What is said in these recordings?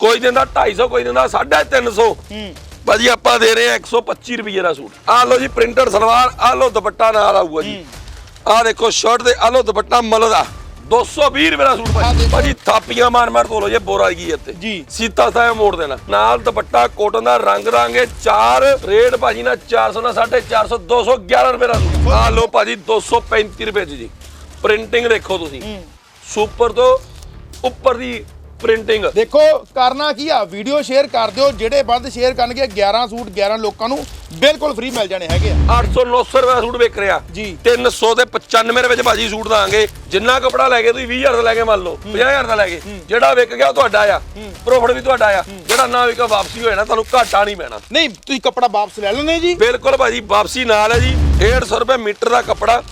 ਕੋਈ ਦਿੰਦਾ 250 ਕੋਈ ਦਿੰਦਾ 350 ਹੂੰ। ਭਾਜੀ ਆਪਾਂ ਦੇ ਰਹੇ ਆ 125 ਰੁਪਏ ਦਾ ਸੂਟ। ਆ ਲਓ ਜੀ ਪ੍ਰਿੰਟਡ ਸਲਵਾਰ ਆ ਲਓ ਦੁਪੱਟਾ ਨਾਲ ਆਊਗਾ ਜੀ। ਆ ਦੇਖੋ ਸ਼ਰਟ ਦੇ ਆ ਲਓ ਦੁਪੱਟਾ ਮਲ ਦਾ 220 ਰੁਪਏ ਦਾ ਸੂਟ ਆਹ ਭਾਜੀ ਥਾਪੀਆਂ ਮਾਰ ਮਾਰ ਧੋ ਲਓ ਜੇ ਬੋਰਾ ਗਈ ਇੱਥੇ। ਜੀ। ਸੀਤਾ ਸਾਇਆ ਮੋੜ ਦੇਣਾ। ਨਾਲ ਦੁਪੱਟਾ ਕੋਟਨ ਦਾ ਰੰਗ ਰਾਂਗੇ ਚਾਰ ਰੇਟ ਭਾਜੀ ਨਾ 400 ਨਾ 450 211 ਰੁਪਏ ਦਾ ਸੂਟ। ਆ ਲਓ ਭਾਜੀ 235 ਰੁਪਏ ਜੀ। ਪ੍ਰਿੰਟਿੰਗ ਦੇਖੋ ਤੁਸੀਂ। ਸੁਪਰ ਤੋਂ ਉੱਪਰ ਦੀ ਪ੍ਰਿੰਟਿੰਗ ਦੇਖੋ ਕਰਨਾ ਕੀ ਆ? ਵੀਡੀਓ ਸ਼ੇਅਰ ਕਰ ਦਿਓ ਜਿਹੜੇ ਵੱਧ ਸ਼ੇਅਰ ਕਰਨਗੇ 11 ਸੂਟ 11 ਲੋਕਾਂ ਨੂੰ ਬਿਲਕੁਲ ਫ੍ਰੀ ਮਿਲ ਜਾਣੇ ਹੈਗੇ ਆ। 800 900 ਰੁਪਏ ਦਾ ਸੂਟ ਵਿਕ ਰਿਹਾ। ਜੀ। 300 ਤੇ 95 ਰੁਪਏ ਚ ਭਾਜੀ ਸੂਟ ਦਾਂਗੇ। ਜਿੰਨਾ ਕਪੜਾ ਲੈ ਕੇ ਤੁਸੀਂ 20000 ਦਾ ਲੈ ਕੇ ਮੰਨ ਲਓ 50000 ਦਾ ਲੈ ਕੇ ਜਿਹੜਾ ਵਿਕ ਗਿਆ ਤੁਹਾਡਾ ਆ। ਪ੍ਰੋਫਿਟ ਵੀ ਤੁਹਾਡਾ ਆ। ਜਿਹੜਾ ਨਾ ਵਿਕਾ ਵਾਪਸੀ ਹੋਇਆ ਨਾ ਤੁਹਾਨੂੰ ਘਾਟਾ ਨਹੀਂ ਪੈਣਾ। ਨਹੀਂ ਤੁਸੀਂ ਕੱਪੜਾ ਵਾਪਸ ਲੈ ਲੈਣੇ ਜੀ। ਬਿਲਕੁਲ ਭਾਜੀ ਵਾਪਸੀ ਨਾਲ ਹੈ ਜੀ। 150 ਰੁਪਏ ਮੀਟਰ ਦਾ ਕਪੜਾ।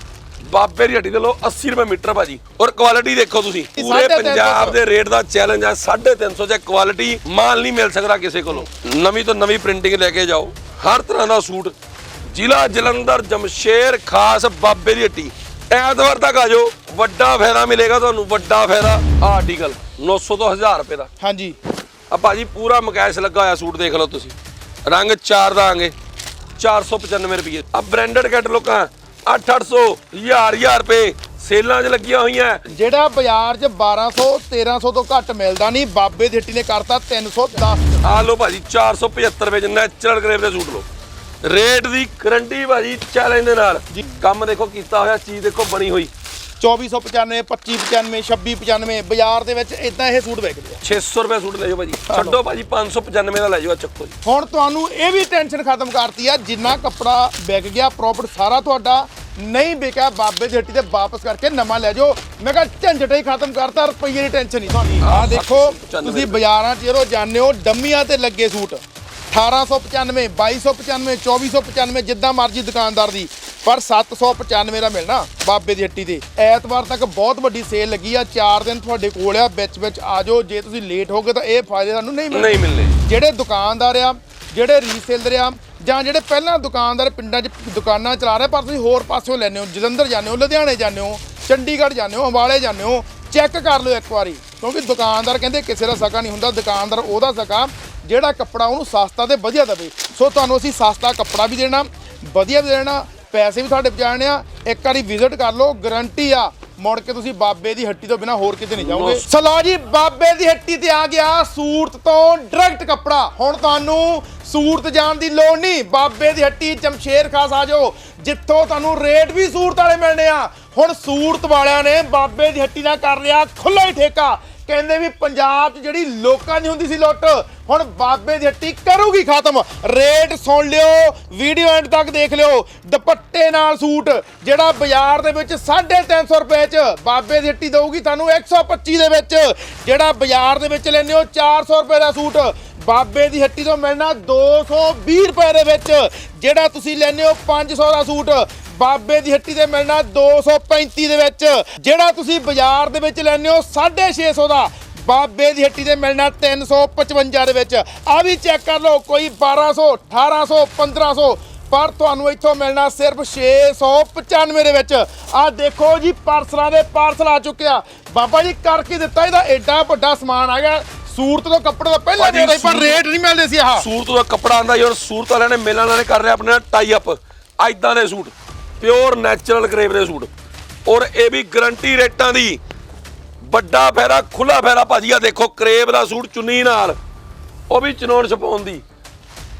ਬਾਬੇ ਦੀ ਹੱਟੀ ਦੇ ਲੋ 80 ਰੁਪਏ ਮੀਟਰ ਭਾਜੀ। ਔਰ ਕੁਆਲਿਟੀ ਦੇਖੋ ਤੁਸੀਂ ਪੂਰੇ ਪੰਜਾਬ ਦੇ ਰੇਟ ਦਾ ਚੈਲੰਜ ਆ 350 ਚ ਕੁਆਲਿਟੀ ਮਾਲ ਨਹੀਂ ਮਿਲ ਸਕਦਾ ਕਿਸੇ ਕੋਲੋਂ। ਨਵੀਂ ਤੋਂ ਨਵੀਂ ਪ੍ਰਿੰਟਿੰਗ ਲੈ ਕੇ ਜਾਓ ਹਰ ਤਰ੍ਹਾਂ ਦਾ ਸੂਟ ਜ਼ਿਲ੍ਹਾ ਜਲੰਧਰ ਜਮਸ਼ੇਰ ਖਾਸ ਬਾਬੇ ਦੀ ਹੱਟੀ ਐਤਵਾਰ ਤੱਕ ਆ ਜਾਓ ਵੱਡਾ ਫਾਇਦਾ ਮਿਲੇਗਾ ਤੁਹਾਨੂੰ ਵੱਡਾ ਫਾਇਦਾ ਆਰਟੀਕਲ 900 ਤੋਂ 1000 ਰੁਪਏ ਦਾ। ਹਾਂਜੀ। ਆ ਭਾਜੀ ਪੂਰਾ ਮਕੈਸ਼ ਲੱਗਾ ਹੋਇਆ ਸੂਟ ਦੇਖ ਲਓ ਤੁਸੀਂ। ਰੰਗ ਚਾਰ ਦਾਂਗੇ 495 ਰੁਪਏ। ਆ ਬ੍ਰਾਂਡਡ ਕੈਟਲੋਗਾਂ 8-800 1000 1000 ਰੁਪਏ ਸੇਲਾਂ 'ਚ ਲੱਗੀਆਂ ਹੋਈਆਂ। ਜਿਹੜਾ ਬਾਜ਼ਾਰ 'ਚ 1200 1300 ਤੋਂ ਘੱਟ ਮਿਲਦਾ ਨਹੀਂ ਬਾਬੇ ਦੀ ਹੱਟੀ ਨੇ ਕਰਤਾ 310 ਆ ਲਓ ਭਾਜੀ 475 ਰੁਪਏ ਚ ਨੈਚੁਰਲ ਗ੍ਰੇਵ ਦੇ ਸੂਟ ਲਓ। ਰੇਟ ਦੀ ਗਰੰਟੀ ਭਾਜੀ ਚੈਲੰਜ ਦੇ ਨਾਲ। ਜੀ। ਕੰਮ ਦੇਖੋ ਕੀਤਾ ਹੋਇਆ ਚੀਜ਼ ਦੇਖੋ ਬਣੀ ਹੋਈ। 2495 2595 2695 ਬਾਜ਼ਾਰ ਦੇ ਵਿੱਚ ਇਦਾਂ ਇਹ ਸੂਟ ਵਿਕਦੇ ਆ 600 ਰੁਪਏ ਸੂਟ ਲੈ ਜਾਓ ਭਾਜੀ ਛੱਡੋ ਭਾਜੀ 595 ਦਾ ਲੈ ਜਾਓ ਆਹ ਚੱਕੋ ਜੀ ਹੁਣ ਤੁਹਾਨੂੰ ਇਹ ਵੀ ਟੈਨਸ਼ਨ ਖਤਮ ਕਰਤੀ ਆ ਜਿੰਨਾ ਕੱਪੜਾ ਵਿਕ ਗਿਆ ਪ੍ਰੋਫਿਟ ਸਾਰਾ ਤੁਹਾਡਾ ਨਹੀਂ ਵਿਕਿਆ ਬਾਬੇ ਦੀ ਹੱਟੀ ਤੇ ਵਾਪਸ ਕਰਕੇ ਨਵਾਂ ਲੈ ਜਾਓ ਮੈਂ ਕਿਹਾ ਝੰਜਟ ਹੀ ਖਤਮ ਕਰਤਾ ਰੁਪਈਏ ਦੀ ਟੈਨਸ਼ਨ ਨਹੀਂ ਤੁਹਾਨੂੰ ਆਹ ਦੇਖੋ 795 ਤੁਸੀਂ ਬਾਜ਼ਾਰਾਂ 'ਚ ਜਦੋਂ ਜਾਂਦੇ ਹੋ ਡੰਮੀਆਂ ਤੇ ਲੱਗੇ ਸੂਟ 1895 2295 2495 ਜਿੱਦਾਂ ਮਰਜ਼ੀ ਦੁਕਾਨਦਾਰ ਦੀ ਪਰ 795 ਦਾ ਮਿਲਣਾ ਬਾਬੇ ਦੀ ਹੱਟੀ ਤੇ। ਐਤਵਾਰ ਤੱਕ ਬਹੁਤ ਵੱਡੀ ਸੇਲ ਲੱਗੀ ਆ। 4 ਦਿਨ ਤੁਹਾਡੇ ਕੋਲ ਆ। ਵਿੱਚ ਵਿੱਚ ਆ ਜਾਓ ਜੇ ਤੁਸੀਂ ਲੇਟ ਹੋਗੇ ਤਾਂ ਇਹ ਫਾਇਦੇ ਤੁਹਾਨੂੰ ਨਹੀਂ ਮਿਲਣੇ। ਨਹੀਂ ਮਿਲਨੇ ਜਿਹੜੇ ਦੁਕਾਨਦਾਰ ਆ ਜਿਹੜੇ ਰੀਸੇਲਰ ਆ ਜਾਂ ਜਿਹੜੇ ਪਹਿਲਾਂ ਦੁਕਾਨਦਾਰ ਪਿੰਡਾਂ 'ਚ ਦੁਕਾਨਾਂ ਚਲਾ ਰਹੇ ਪਰ ਤੁਸੀਂ ਹੋਰ ਪਾਸਿਓਂ ਲੈਂਦੇ ਹੋ। ਜਲੰਧਰ ਜਾਂਦੇ ਹੋ ਲੁਧਿਆਣੇ ਜਾਂਦੇ ਹੋ ਚੰਡੀਗੜ੍ਹ ਜਾਂਦੇ ਹੋ ਅੰਬਾਲੇ ਜਾਂਦੇ ਹੋ ਚੈੱਕ ਕਰ ਲਓ ਇੱਕ ਵਾਰੀ। ਕਿਉਂਕਿ ਦੁਕਾਨਦਾਰ ਕਹਿੰਦੇ ਕਿਸੇ ਦਾ ਸਕਾ ਨਹੀਂ ਹੁੰਦਾ। ਦੁਕਾਨਦਾਰ ਉਹਦਾ ਸਕਾ ਜਿਹੜਾ ਕੱਪੜਾ ਉਹਨੂੰ ਸਸਤਾ ਤੇ ਵਧੀਆ ਦੇਵੇ। ਸੋ ਤੁਹਾਨੂੰ ਅਸੀਂ ਸਸਤਾ ਕੱਪੜਾ ਵੀ ਦੇਣਾ ਵਧੀਆ ਵੀ ਦੇਣਾ ਪੈਸੇ ਵੀ ਤੁਹਾਡੇ ਬਚਾਣੇ ਆ ਇੱਕ ਵਾਰੀ ਵਿਜ਼ਿਟ ਕਰ ਲਓ ਗਾਰੰਟੀ ਆ। ਮੁੜ ਕੇ ਤੁਸੀਂ ਬਾਬੇ ਦੀ ਹੱਟੀ ਤੋਂ ਬਿਨਾ ਹੋਰ ਕਿਤੇ ਨਹੀਂ ਜਾਓਗੇ। ਸਲੋ ਜੀ ਬਾਬੇ ਦੀ ਹੱਟੀ ਤੇ ਆ ਗਿਆ ਸੂਰਤ ਤੋਂ ਡਾਇਰੈਕਟ ਕੱਪੜਾ। ਹੁਣ ਤੁਹਾਨੂੰ ਸੂਰਤ ਜਾਣ ਦੀ ਲੋੜ ਨਹੀਂ। ਬਾਬੇ ਦੀ ਹੱਟੀ ਜਮਸ਼ੇਰ ਖਾਸ ਆ ਜਾਓ ਜਿੱਥੋਂ ਤੁਹਾਨੂੰ ਰੇਟ ਵੀ ਸੂਰਤ ਵਾਲੇ ਮਿਲਣੇ ਆ। ਹੁਣ ਸੂਰਤ ਵਾਲਿਆਂ ਨੇ ਬਾਬੇ ਦੀ ਹੱਟੀ ਨਾਲ ਕਰ ਲਿਆ ਖੁੱਲਾ ਹੀ ਠੇਕਾ। ਕਹਿੰਦੇ ਵੀ ਪੰਜਾਬ 'ਚ ਜਿਹੜੀ ਲੋਕਾਂ ਦੀ ਹੁੰਦੀ ਸੀ ਲੁੱਟ, ਹੁਣ ਬਾਬੇ ਦੀ ਹੱਟੀ ਕਰੂਗੀ ਖਤਮ। ਰੇਟ ਸੁਣ ਲਿਓ, ਵੀਡੀਓ ਐਂਡ ਤੱਕ ਦੇਖ ਲਿਓ। ਦੁਪੱਟੇ ਨਾਲ ਸੂਟ, ਜਿਹੜਾ ਬਾਜ਼ਾਰ ਦੇ ਵਿੱਚ 350 ਰੁਪਏ 'ਚ ਬਾਬੇ ਦੀ ਹੱਟੀ ਦੇਊਗੀ ਤੁਹਾਨੂੰ 125 ਦੇ ਵਿੱਚ। ਜਿਹੜਾ ਬਾਜ਼ਾਰ ਦੇ ਵਿੱਚ ਲੈਂਦੇ ਹੋ 400 ਰੁਪਏ ਦਾ ਸੂਟ ਬਾਬੇ ਦੀ ਹੱਟੀ ਤੋਂ ਮਿਲਣਾ 220 ਰੁਪਏ ਦੇ ਵਿੱਚ। ਜਿਹੜਾ ਤੁਸੀਂ ਲੈਂਦੇ ਹੋ 500 ਦਾ ਸੂਟ, ਬਾਬੇ ਦੀ ਹੱਟੀ ਤੇ ਮਿਲਣਾ 235 ਦੇ ਵਿੱਚ। ਜਿਹੜਾ ਤੁਸੀਂ ਬਾਜ਼ਾਰ ਦੇ ਵਿੱਚ ਲੈਂਦੇ ਹੋ 650 ਦਾ, ਬਾਬੇ ਦੀ ਹੱਟੀ ਤੇ ਮਿਲਣਾ 355 ਦੇ ਵਿੱਚ। ਆ ਵੀ ਚੈੱਕ ਕਰ ਲਓ, ਕੋਈ 1200 1800 1500 ਪਰ ਤੁਹਾਨੂੰ ਇੱਥੋਂ ਮਿਲਣਾ ਸਿਰਫ 695 ਦੇ ਵਿੱਚ। ਆ ਦੇਖੋ ਜੀ, ਪਾਰਸਲਾਂ ਦੇ ਪਾਰਸਲ ਆ ਚੁੱਕਿਆ ਬਾਬਾ ਜੀ, ਕਰਕੇ ਦਿੱਤਾ ਇਹਦਾ ਐਡਾ ਵੱਡਾ ਸਮਾਨ ਆ ਗਿਆ। ਸੂਰਤ ਤੋਂ ਕੱਪੜੇ ਦਾ ਪਹਿਲਾਂ ਦੇ ਰਹੇ ਪਰ ਸੂਰਤ- ਰੇਟ ਨਹੀਂ ਮਿਲਦੇ ਸੀ ਆਹ। ਸੂਰਤ ਦਾ ਕੱਪੜਾ ਆਂਦਾ ਯਾਰ ਸੂਰਤ ਵਾਲਿਆਂ ਨੇ ਮੇਲਾਂ ਵਾਲਿਆਂ ਨੇ ਕਰ ਰਿਹਾ ਆਪਣੇ ਨਾਲ ਟਾਈ ਅਪ ਐਦਾਂ ਦੇ ਸੂਟ ਪਿਓਰ ਨੈਚੁਰਲ ਗ੍ਰੇਵ ਦੇ ਸੂਟ। ਔਰ ਇਹ ਵੀ ਗਰੰਟੀ ਰੇਟਾਂ ਦੀ। ਵੱਡਾ ਫੈਰਾ ਖੁੱਲਾ ਫੈਰਾ ਭਾਜੀ ਆ ਦੇਖੋ ਕਰੇਬ ਦਾ ਸੂਟ ਚੁੰਨੀ ਨਾਲ ਉਹ ਵੀ ਚਨੋਣ ਛਪਾਉਣ ਦੀ।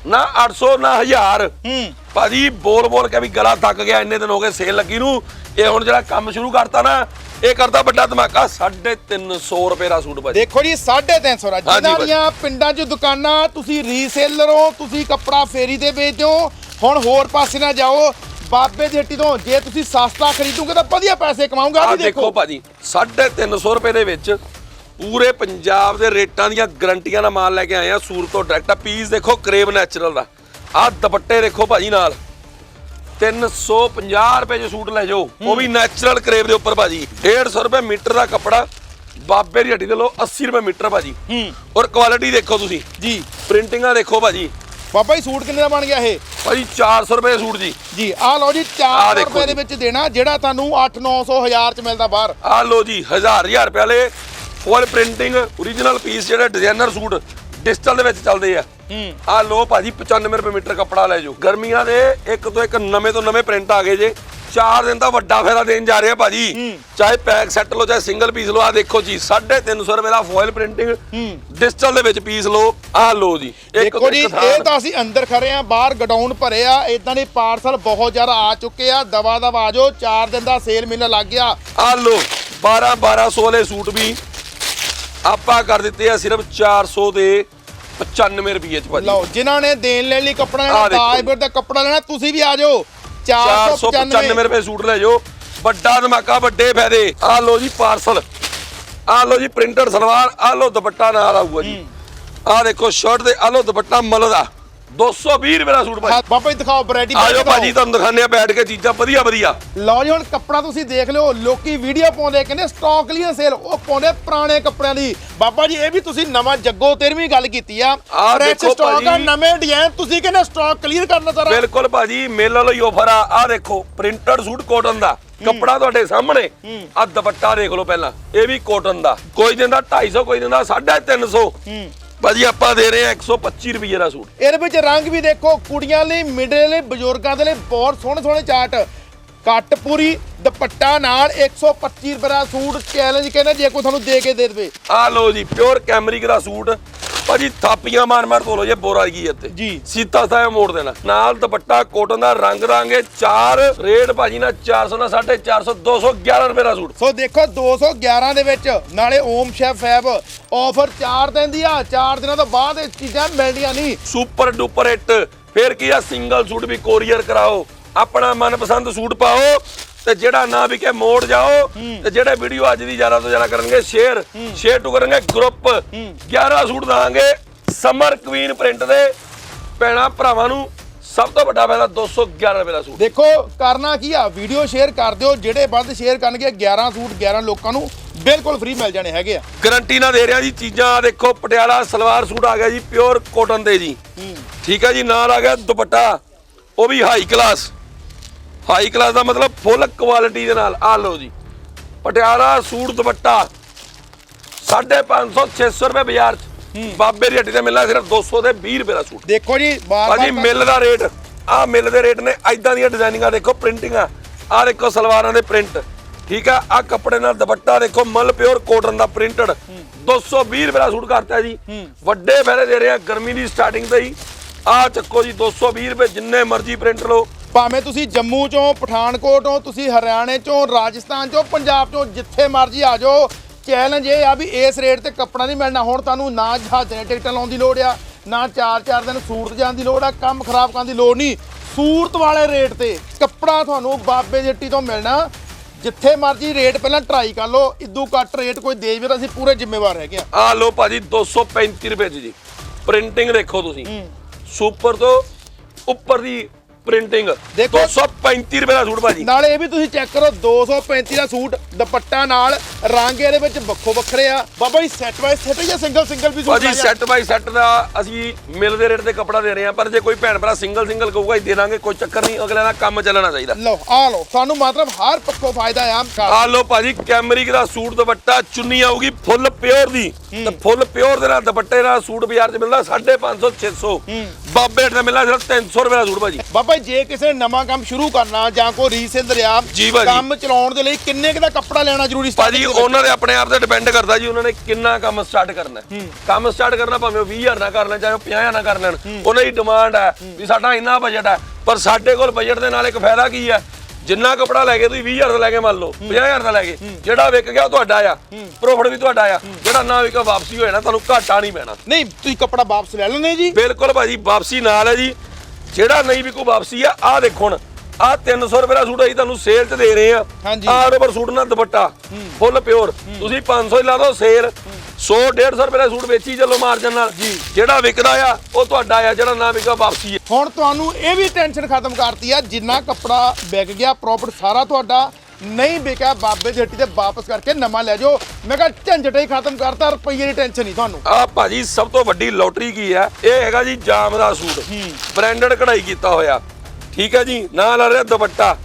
ਨਾ 800 ਨਾ 1000 ਹੂੰ। ਭਾਜੀ ਬੋਲ ਬੋਲ ਕੇ ਵੀ ਗਲਾ ਥੱਕ ਗਿਆ ਇੰਨੇ ਦਿਨ ਹੋ ਗਏ ਸੇਲ ਲੱਗੀ ਨੂੰ। ਇਹ ਹੁਣ ਜਿਹੜਾ ਕੰਮ ਸ਼ੁਰੂ ਕਰਤਾ ਨਾ ਇਹ ਕਰਦਾ ਵੱਡਾ ਧਮਾਕਾ 350 ਰੁਪਏ ਦਾ ਸੂਟ ਭਾਜੀ। ਦੇਖੋ ਜੀ 350 ਦਾ। ਹਾਂਜੀ ਜਿਨ੍ਹਾਂ ਭਾਈ। ਦੀਆਂ ਪਿੰਡਾਂ 'ਚ ਦੁਕਾਨਾਂ ਤੁਸੀਂ ਰੀਸੇਲਰ ਹੋ ਤੁਸੀਂ ਕੱਪੜਾ ਫੇਰੀ ਤੇ ਵੇਚਦੇ ਹੋ ਹੁਣ ਹੋਰ ਪਾਸੇ ਨਾ ਜਾਓ ਬਾਬੇ ਦੀ ਹੱਟੀ ਤੋਂ ਜੇ ਤੁਸੀਂ ਸਸਤਾ ਖਰੀਦੋਗੇ ਤਾਂ ਵਧੀਆ ਪੈਸੇ ਕਮਾਓਗੇ ਆ ਆ ਵੀ ਦੇਖੋ ਦੇਖੋ। ਭਾਜੀ 350 ਰੁਪਏ ਦੇ ਵਿੱਚ ਪੂਰੇ ਪੰਜਾਬ ਦੇ ਰੇਟਾਂ ਦੀਆਂ ਗਰੰਟੀਆਂ ਦਾ ਮਾਲ ਲੈ ਕੇ ਆਏ ਆ ਸੂਰਤ ਤੋਂ ਡਾਇਰੈਕਟ ਪੀਸ ਦੇਖੋ ਕਰੇਬ ਨੈਚੁਰਲ ਦਾ। ਆ ਦੁਪੱਟੇ ਦੇਖੋ ਭਾਜੀ ਨਾਲ। 350 ਰੁਪਏ ਦੇ ਸੂਟ ਲੈ ਜਾਓ। ਉਹ ਵੀ ਨੈਚੁਰਲ ਕਰੇਬ ਦੇ ਉੱਪਰ ਭਾਜੀ। 150 ਰੁਪਏ ਮੀਟਰ ਦਾ ਕੱਪੜਾ ਬਾਬੇ ਦੀ ਹੱਟੀ ਦੇ ਲੋ 80 ਰੁਪਏ ਮੀਟਰ ਭਾਜੀ। ਹੂੰ। ਔਰ ਕੁਆਲਿਟੀ ਦੇਖੋ ਤੁਸੀਂ। ਜੀ। ਪ੍ਰਿੰਟਿੰਗਾਂ ਦੇਖੋ ਭਾਜੀ। ਬਾਬਾ ਜੀ ਸੂਟ ਕਿੰਨੇ ਦਾ ਬਣ ਗਿਆ ਇਹ? ਭਾਜੀ 400 ਰੁਪਏ ਸੂਟ ਜੀ। ਜੀ ਆਹ ਲਓ ਜੀ ਆਹ 400 ਦੇਖੋ ਰੁਪਏ ਦੇ। ਵਿੱਚ ਦੇਣਾ ਜਿਹੜਾ ਤੁਹਾਨੂੰ 8 900 1000 ਚ ਮਿਲਦਾ ਬਾਹਰ। ਆ ਲੋ ਜੀ ਹਜ਼ਾਰ ਹਜ਼ਾਰ ਰੁਪਏ ਵਾਲੇ। ਫੁੱਲ ਪ੍ਰਿੰਟਿੰਗ origignal ਪੀਸ ਜਿਹੜੇ ਡਿਜ਼ਾਈਨਰ ਸੂਟ ਡਿਜੀਟਲ ਦੇ ਵਿੱਚ ਚੱਲਦੇ ਆ। ਆ ਲੋ ਭਾਜੀ 95 ਰੁਪਏ ਮੀਟਰ ਕੱਪੜਾ ਲੈ ਜਾਓ। ਗਰਮੀਆਂ ਦੇ ਇੱਕ ਤੋਂ ਇੱਕ ਨਵੇਂ ਤੋਂ ਨਵੇਂ ਪ੍ਰਿੰਟ ਆ ਗਏ ਜੇ। ਚਾਰ ਦਿਨ ਦਾ ਵੱਡਾ ਫਾਇਦਾ ਦੇਣ ਜਾ ਰਹੇ ਆ ਭਾਜੀ। ਚਾਹੇ ਪੈਕ ਸੈੱਟ ਲਓ ਚਾਹੇ ਸਿੰਗਲ ਪੀਸ ਲਓ ਆ ਦੇਖੋ ਜੀ 350 ਰੁਪਏ ਦਾ ਫੋਇਲ ਪ੍ਰਿੰਟਿੰਗ ਡਿਜੀਟਲ ਦੇ ਵਿੱਚ ਪੀਸ ਲਓ ਆ ਲੋ ਜੀ। ਇੱਕ ਦੇਖੋ ਜੀ ਇਹ ਤਾਂ ਅਸੀਂ ਅੰਦਰ ਖੜੇ ਆ ਬਾਹਰ ਗਡਾਊਨ ਭਰੇ ਆ ਇਦਾਂ ਦੇ ਪਾਰਸਲ ਬਹੁਤ ਜ਼ਿਆਦਾ ਆ ਚੁੱਕੇ ਆ। ਦਵਾ ਦਵਾ ਆ ਜਾਓ 4 ਦਿਨ ਦਾ ਸੇਲ ਮੇਲਾ ਲੱਗ ਗਿਆ। ਆ ਲੋ 12 1200 ਵਾਲੇ ਸੂਟ ਵੀ ਆਪਾਂ ਕਰ ਦਿੱਤੇ ਆ ਸਿਰਫ 400 ਦੇ 95 ਰੁਪਏ ਚ ਭਾਜੀ। ਲਓ ਜਿਨ੍ਹਾਂ ਨੇ ਦੇਣ ਲੈਣ ਲਈ ਕੱਪੜਾ ਲੈਣਾ ਆਹ ਦੇਖੋ। ਦਾ ਕੱਪੜਾ ਲੈਣਾ ਤੁਸੀਂ ਵੀ ਆ ਜਾਓ। 495 495 ਰੁਪਏ ਸੂਟ ਲੈ ਜਾਓ। ਵੱਡਾ ਧਮਾਕਾ ਵੱਡੇ ਫਾਇਦੇ। ਆ ਲੋ ਜੀ ਪਾਰਸਲ। ਆ ਲੋ ਜੀ ਪ੍ਰਿੰਟਡ ਸਲਵਾਰ ਆ ਲੋ ਦੁਪੱਟਾ ਨਾਲ ਆਊਗਾ ਜੀ। ਆ ਦੇਖੋ ਸ਼ਰਟ ਦੇ ਆ ਲੋ ਦੁਪੱਟਾ ਮਲ ਦਾ 220 ਰੁਪਏ ਦਾ ਸੂਟ ਭਾਜੀ ਹਾਂ, ਬਾਬਾ ਜੀ ਦਿਖਾਓ ਵੈਰਾਈਟੀ ਆ ਜਾਓ ਭਾਜੀ ਤੁਹਾਨੂੰ ਦਿਖਾਣੇ ਆ ਬੈਠ ਕੇ ਚੀਜ਼ਾਂ ਵਧੀਆ ਵਧੀਆ। ਲਓ ਜੀ ਹੁਣ ਕੱਪੜਾ ਤੁਸੀਂ ਦੇਖ ਲਿਓ ਲੋਕੀ ਵੀਡੀਓ ਪਾਉਂਦੇ ਕਹਿੰਦੇ ਸਟਾਕ ਲੀਆਂ ਸੇਲ ਉਹ ਪਾਉਂਦੇ ਪੁਰਾਣੇ ਕੱਪੜਿਆਂ ਦੀ। ਬਾਬਾ ਜੀ ਇਹ ਵੀ ਤੁਸੀਂ ਨਵਾਂ ਜੱਗੋ ਤੇਰਵੀਂ ਗੱਲ ਕੀਤੀ ਆ। ਦੇਖੋ stock ਆ। ਨਵੇਂ ਡਿਜ਼ਾਈਨ ਤੁਸੀਂ ਕਹਿੰਦੇ ਸਟਾਕ ਕਲੀਅਰ ਕਰਨਾ ਸਾਰਾ। ਬਿਲਕੁਲ ਭਾਜੀ ਮੇਲੇ ਲਈ ਆਫਰ ਆ। ਆ ਦੇਖੋ ਪ੍ਰਿੰਟਡ ਸੂਟ ਕਾਟਨ ਦਾ। ਕੱਪੜਾ ਤੁਹਾਡੇ ਸਾਹਮਣੇ। ਆ ਦੁਪੱਟਾ ਦੇਖ ਲਓ ਪਹਿਲਾਂ ਇਹ ਵੀ ਕਾਟਨ ਦਾ। ਕੋਈ ਦਿੰਦਾ 250 ਕੋਈ ਦਿੰਦਾ 350 ਭਾਜੀ ਆਪਾਂ ਦੇ ਰਹੇ ਆ 125 ਰੁਪਏ ਦਾ ਸੂਟ। ਇਹਦੇ ਵਿੱਚ ਰੰਗ ਵੀ ਦੇਖੋ ਕੁੜੀਆਂ ਲਈ ਮਿਡਲ ਲਈ ਬਜ਼ੁਰਗਾਂ ਦੇ ਲਈ ਬਹੁਤ ਸੋਹਣੇ ਸੋਹਣੇ ਚਾਰਟ। ਕੱਟ ਪੂਰੀ ਦੁਪੱਟਾ ਨਾਲ 125 ਰੁਪਏ ਦਾ ਸੂਟ ਚੈਲੰਜ ਕਹਿੰਦੇ ਜੇ ਕੋਈ ਤੁਹਾਨੂੰ ਦੇ ਕੇ ਦੇ ਦੇਵੇ। ਆ ਲਓ ਜੀ ਪਿਓਰ ਕੈਮਰਿਕ ਦਾ ਸੂਟ। ਭਾਜੀ ਥਾਪੀਆਂ ਮਾਰ ਮਾਰ ਲਓ ਜੇ ਬੋਰਾ ਕੀ ਇੱਥੇ? ਜੀ। ਸੀਤਾ ਸਾਇਆ ਮੋੜ ਦੇਣਾ। ਨਾਲ ਦੁਪੱਟਾ ਕੋਟਨ ਦਾ ਰੰਗ ਰਾਂਗੇ ਚਾਰ ਰੇਟ ਭਾਜੀ ਨਾ 400 ਨਾ 450 211 ਰੁਪਏ ਦਾ ਸੂਟ। ਸੋ ਦੇਖੋ 211 ਦੇ ਵਿੱਚ ਨਾਲੇ ਓਮ ਸ਼ੈਫ ਫੈਬ ਆਫਰ 4 ਦਿਨ ਦੀ ਆ 4 ਦਿਨਾਂ ਤੋਂ ਬਾਅਦ ਇਹ ਚੀਜ਼ਾਂ ਮਿਲਦੀਆਂ ਨਹੀਂ। ਸੁਪਰ ਡੁਪਰ ਹਿੱਟ ਫਿਰ ਕੀ ਆ ਸਿੰਗਲ ਸੂਟ ਵੀ ਕੋਰੀਅਰ ਕਰਾਓ। ਆਪਣਾ ਮਨਪਸੰਦ ਸੂਟ ਪਾਓ। ਤੇ ਜਿਹੜਾ ਨਾ ਵਿਕੇ ਮੋੜ ਜਾਓ ਤੇ ਜਿਹੜੇ ਵੀਡੀਓ ਅੱਜ ਦੀ ਜ਼ਿਆਦਾ ਤੋਂ ਜ਼ਿਆਦਾ ਕਰਨਗੇ ਸ਼ੇਅਰ ਸ਼ੇਅਰ ਟੂ ਕਰਨਗੇ ਗਰੁੱਪ 11 ਸੂਟ ਦਾਂਗੇ ਸਮਰ ਕੁਈਨ ਪ੍ਰਿੰਟ ਦੇ। ਭੈਣਾ ਭਰਾਵਾਂ ਨੂੰ ਸਭ ਤੋਂ ਵੱਡਾ ਫਾਇਦਾ 211 ਰੁਪਏ ਦਾ ਸੂਟ। ਦੇਖੋ ਕਰਨਾ ਕੀ ਆ? ਵੀਡੀਓ ਸ਼ੇਅਰ ਕਰ ਦਿਓ ਜਿਹੜੇ ਵੱਧ ਸ਼ੇਅਰ ਕਰਨਗੇ 11 ਸੂਟ 11 ਲੋਕਾਂ ਨੂੰ ਬਿਲਕੁਲ ਫ੍ਰੀ ਮਿਲ ਜਾਣੇ ਹੈਗੇ ਆ। ਗਰੰਟੀ ਨਾਲ ਦੇ ਰਿਹਾ ਜੀ ਚੀਜ਼ਾਂ ਦੇਖੋ ਪਟਿਆਲਾ ਸਲਵਾਰ ਸੂਟ ਆ ਗਿਆ ਜੀ ਪਿਓਰ ਕਾਟਨ ਦੇ ਜੀ। ਠੀਕ ਹੈ ਜੀ ਨਾਲ ਆ ਗਿਆ ਦੁਪੱਟਾ ਉਹ ਵੀ ਹਾਈ ਕਲਾਸ ਹਾਈ ਕਲਾਸ ਦਾ ਮਤਲਬ ਫੁੱਲ ਕੁਆਲਿਟੀ ਦੇ ਨਾਲ। ਆ ਲਓ ਜੀ। ਪਟਿਆਲਾ ਸੂਟ ਦੁਪੱਟਾ। 550 600 ਰੁਪਏ ਬਾਜ਼ਾਰ ਚ। ਬਾਬੇ ਦੀ ਹੱਟੀ ਤੇ ਮਿਲਣਾ ਸਿਰਫ 200 ਦੇ 20 ਰੁਪਏ ਦਾ ਸੂਟ। ਦੇਖੋ ਜੀ ਭਾਜੀ ਮਿਲ ਦਾ ਰੇਟ। ਆ ਮਿਲ ਦੇ ਰੇਟ ਨੇ। ਐਦਾਂ ਦੀਆਂ ਡਿਜ਼ਾਈਨਿੰਗਾਂ ਦੇਖੋ ਪ੍ਰਿੰਟਿੰਗਾਂ। ਆ ਦੇਖੋ ਸਲਵਾਰਾਂ ਦੇ ਪ੍ਰਿੰਟ। ਠੀਕ ਆ? ਆ ਕੱਪੜੇ ਨਾਲ ਦੁਪੱਟਾ ਦੇਖੋ ਮਲ ਪਿਓਰ ਕੋਟਨ ਦਾ ਪ੍ਰਿੰਟਡ। 220 ਰੁਪਏ ਦਾ ਸੂਟ ਕਰਤਾ ਜੀ। ਵੱਡੇ ਫਾਇਦੇ ਦੇ ਰਹੇ ਆ ਗਰਮੀ ਦੀ ਸਟਾਰਟਿੰਗ ਤੇ ਹੀ। ਆ ਚੱਕੋ ਜੀ 220 ਰੁਪਏ ਜਿੰਨੇ ਮਰਜ਼ੀ ਪ੍ਰਿੰਟ ਲਓ। ਭਾਵੇਂ ਤੁਸੀਂ ਜੰਮੂ ਚੋਂ ਪਠਾਨਕੋਟ ਤੋਂ ਤੁਸੀਂ ਹਰਿਆਣੇ ਚੋਂ ਰਾਜਸਥਾਨ ਚੋਂ ਪੰਜਾਬ ਚੋਂ ਜਿੱਥੇ ਮਰਜ਼ੀ ਆ ਜਾਓ। ਚੈਲੰਜ ਇਹ ਆ ਵੀ ਇਸ ਰੇਟ ਤੇ ਕੱਪੜਾ ਨਹੀਂ ਮਿਲਣਾ। ਹੁਣ ਤੁਹਾਨੂੰ ਨਾ ਜਹਾਜ਼ ਨੇ ਟਿਕਟਾਂ ਲਾਉਣ ਦੀ ਲੋੜ ਆ ਨਾ 4-4 ਦਿਨ ਸੂਰਤ ਜਾਣ ਦੀ ਲੋੜ ਆ ਕੰਮ ਖਰਾਬ ਕਰਨ ਦੀ ਲੋੜ ਨਹੀਂ। ਸੂਰਤ ਵਾਲੇ ਰੇਟ ਤੇ ਕੱਪੜਾ ਤੁਹਾਨੂੰ ਬਾਬੇ ਦੀ ਹੱਟੀ ਤੋਂ ਮਿਲਣਾ। ਜਿੱਥੇ ਮਰਜ਼ੀ ਰੇਟ ਪਹਿਲਾਂ ਟਰਾਈ ਕਰ ਲਓ। ਇਦੋਂ ਘੱਟ ਰੇਟ ਕੋਈ ਦੇ ਜਵੇ ਤਾਂ ਅਸੀਂ ਪੂਰੇ ਜ਼ਿੰਮੇਵਾਰ ਹੈਗੇ ਆ। ਆ ਲਓ ਭਾਜੀ 235 ਰੁਪਏ 'ਚ ਜੀ। ਪ੍ਰਿੰਟਿੰਗ ਦੇਖੋ ਤੁਸੀਂ। ਸੁਪਰ ਤੋਂ ਉੱਪਰ ਦੀ ਪ੍ਰਿੰਟਿੰਗ ਦੇਖੋ। 235 ਰੁਪਏ ਦਾ ਸੂਟ ਭਾਜੀ। ਨਾਲੇ ਇਹ ਵੀ ਤੁਸੀਂ ਚੈੱਕ ਕਰੋ 235 ਦਾ ਸੂਟ ਦੁਪੱਟਾ ਨਾਲ ਰੰਗ ਇਹਦੇ ਵਿੱਚ ਵੱਖੋ ਵੱਖਰੇ ਆ। ਬਾਬਾ ਜੀ ਸੈੱਟ ਬਾਈ ਸੈੱਟ ਜਾਂ ਸਿੰਗਲ ਸਿੰਗਲ ਵੀ ਸੂਟ ਭਾਜੀ ਆ ਸੈੱਟ ਬਾਈ ਸੈੱਟ ਦਾ ਅਸੀਂ ਮਿਲ ਦੇ ਰੇਟ ਤੇ ਕੱਪੜਾ ਦੇ ਰਹੇ ਹਾਂ ਪਰ ਜੇ ਕੋਈ ਭੈਣ ਭਰਾ ਸਿੰਗਲ ਸਿੰਗਲ ਕਹੂਗਾ ਹੀ ਦੇ ਦਾਂਗੇ ਕੋਈ ਚੱਕਰ ਨਹੀਂ ਅਗਲੇ ਦਾ ਕੰਮ ਚੱਲਣਾ ਚਾਹੀਦਾ। ਲਓ ਆ ਲਓ ਸਾਨੂੰ ਮਤਲਬ ਹਰ ਪੱਖੋਂ ਫਾਇਦਾ ਆ ਆ ਲਓ ਭਾਜੀ ਕੈਮਰਿਕ ਦਾ ਸੂਟ ਦੁਪੱਟਾ ਚੁੰਨੀ ਆਊਗੀ ਫੁੱਲ ਪਿਓਰ ਦੀ। ਤੇ ਫੁੱਲ ਪਿਓਰ ਦੇ ਨਾਲ ਦੁਪੱਟੇ ਨਾਲ ਸੂਟ ਬਾਜ਼ਾਰ 'ਚ ਮਿਲਦਾ 550 600 ਬਾਬੇ ਰੇਟ ਦਾ ਮਿਲਦਾ ਸਿਰਫ 300 ਰੁਪਏ ਦਾ ਸੂਟ ਭਾਜੀ। ਬਾਬਾ ਜੀ ਜੇ ਕਿਸੇ ਨੇ ਨਵਾਂ ਕੰਮ ਸ਼ੁਰੂ ਕਰਨਾ ਜਾਂ ਕੋਈ ਰੀਸੇਲਰ ਆ ਜੀ ਭਾਜੀ। ਕੰਮ ਚਲਾਉਣ ਦੇ ਲਈ ਕਿੰਨੇ ਕੁ ਦਾ ਕੱਪੜਾ ਲੈਣਾ ਜ਼ਰੂਰੀ ਭਾਜੀ starting ਦੇ ਵਿੱਚ? ਉਹਨਾਂ ਦੇ ਆਪਣੇ ਆਪ ਤੇ ਡਿਪੈਂਡ ਕਰਦਾ ਜੀ ਉਹਨਾਂ ਨੇ ਕਿੰਨਾ ਕੰਮ ਸਟਾਰਟ ਕਰਨਾ ਹੈ। ਕੰਮ ਸਟਾਰਟ ਕਰਨਾ ਭਾਵੇਂ ਉਹ 20000 ਨਾਲ ਕਰ ਲੈਣ ਚਾਹੇ ਉਹ 50000 ਨਾਲ ਕਰ ਲੈਣ। ਉਹਨਾਂ ਦੀ ਡਿਮਾਂਡ ਹੈ ਵੀ ਸਾਡਾ ਇੰਨਾ ਬਜਟ ਹੈ। ਪਰ ਸਾਡੇ ਕੋਲ ਬਜਟ ਦੇ ਨਾਲ ਇੱਕ ਫਾਇਦਾ ਕੀ ਹੈ? ਜਿੰਨਾ ਕਪੜਾ ਲੈ ਕੇ ਤੁਸੀਂ 20000 ਦਾ ਲੈ ਕੇ ਮੰਨ ਲਓ 50000 ਦਾ ਲੈ ਕੇ। ਜਿਹੜਾ ਵਿਕ ਗਿਆ ਉਹ ਤੁਹਾਡਾ ਆ ਪ੍ਰੋਫਿਟ ਵੀ ਤੁਹਾਡਾ ਆ। ਜਿਹੜਾ ਨਾ ਵਿਕਾ ਵਾਪਸੀ ਹੋਏ ਨਾ ਤੁਹਾਨੂੰ ਘਾਟਾ ਨਹੀਂ ਪੈਣਾ। ਨਹੀਂ ਤੁਸੀਂ ਕੱਪੜਾ ਵਾਪਸ ਲੈ ਲੈਣੇ ਜੀ। ਬਿਲਕੁਲ ਭਾਜੀ ਵਾਪਸੀ ਨਾਲ ਹੈ ਜੀ। ਜਿਹੜਾ ਨਹੀਂ ਵੀ ਕੋਈ ਵਾਪਸੀ ਆ ਆ ਦੇਖੋ ਹੁਣ ਆ 300 ਰੁਪਏ ਦਾ ਸੂਟ ਅਸੀਂ ਤੁਹਾਨੂੰ ਸੇਲ 'ਚ ਦੇ ਰਹੇ ਆ। ਆਹ ਰੋਬਰ ਸੂਟ ਨਾਲ ਦੁਪੱਟਾ ਫੁੱਲ ਪਿਓਰ ਤੁਸੀਂ 500 ਹੀ ਲਾ ਦਿਓ ਸੇਲ 100 150 ਰੁਪਏ ਦਾ ਸੂਟ ਵੇਚੀ ਚੱਲੋ ਮਾਰਜਨ ਨਾਲ। ਜਿਹੜਾ ਵਿਕਦਾ ਆ ਉਹ ਤੁਹਾਡਾ ਆ ਜਿਹੜਾ ਨਾ ਵਿਕਾ ਵਾਪਸੀ ਹੈ ਹੁਣ ਤੁਹਾਨੂੰ ਇਹ ਵੀ ਟੈਨਸ਼ਨ ਖਤਮ ਕਰਤੀ ਆ ਜਿੰਨਾ ਕੱਪੜਾ ਵਿਕ ਗਿਆ ਪ੍ਰੋਫਿਟ ਸਾਰਾ ਤੁਹਾਡਾ ਨਹੀਂ ਵਿਕਿਆ ਬਾਬੇ ਦੀ ਹੱਟੀ ਤੇ ਵਾਪਸ ਕਰਕੇ ਨਵਾਂ ਲੈ ਜਾਓ। ਮੈਂ ਕਿਹਾ ਝੰਜਟ ਹੀ ਖਤਮ ਕਰਤਾ ਰੁਪਈਏ ਦੀ ਟੈਨਸ਼ਨ ਨਹੀਂ ਤੁਹਾਨੂੰ। ਆ ਭਾਜੀ ਸਭ ਤੋਂ ਵੱਡੀ ਲੋਟਰੀ ਕੀ ਹੈ ਇਹ ਹੈਗਾ ਜੀ ਜਾਮ ਦਾ ਸੂਟ। ਬ੍ਰਾਂਡਡ ਕਢਾਈ ਕੀਤਾ ਹੋਇਆ। ਠੀਕ ਹੈ ਜੀ ਨਾਲ ਆ ਰਿਹਾ ਦੁਪੱਟਾ।